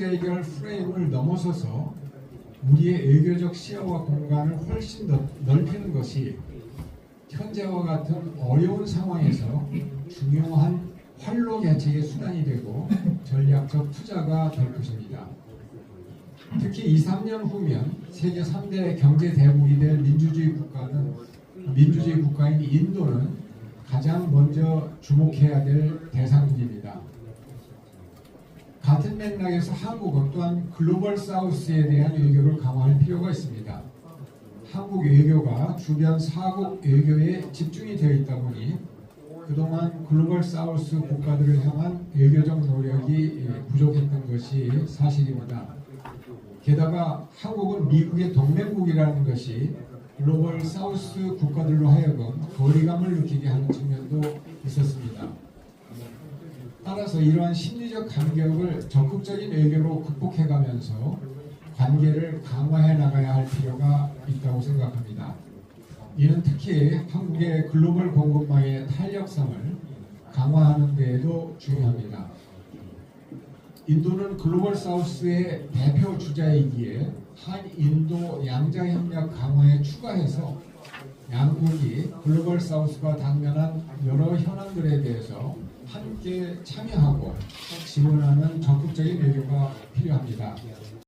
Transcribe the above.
대결 프레임을 넘어서서 우리의 외교적 시야와 공간을 훨씬 더 넓히는 것이 현재와 같은 어려운 상황에서 중요한 활로 개척의 수단이 되고 전략적 투자가 될 것입니다. 특히 2, 3년 후면 세계 3대 경제 대국이 될 민주주의 국가는 민주주의 국가인 인도는 가장 먼저 주목해야 될 대상국입니다. 같은 맥락에서 한국은 또한 글로벌 사우스에 대한 외교를 강화할 필요가 있습니다. 한국 외교가 주변 사국 외교에 집중이 되어 있다 보니 그동안 글로벌 사우스 국가들을 향한 외교적 노력이 예, 부족했던 것이 사실입니다. 게다가 한국은 미국의 동맹국이라는 것이 글로벌 사우스 국가들로 하여금 거리감을 느끼게 하는 측면도. 따라서 이러한 심리적 간격을 적극적인 외교로 극복해가면서 관계를 강화해 나가야 할 필요가 있다고 생각합니다. 이는 특히 한국의 글로벌 공급망의 탄력성을 강화하는 데에도 중요합니다. 인도는 글로벌 사우스의 대표 주자이기에 한인도 양자협력 강화에 추가해서 양국이 글로벌 사우스가 당면한 여러 현안들에 대해서 함께 참여하고 지원하는 적극적인 외교가 필요합니다.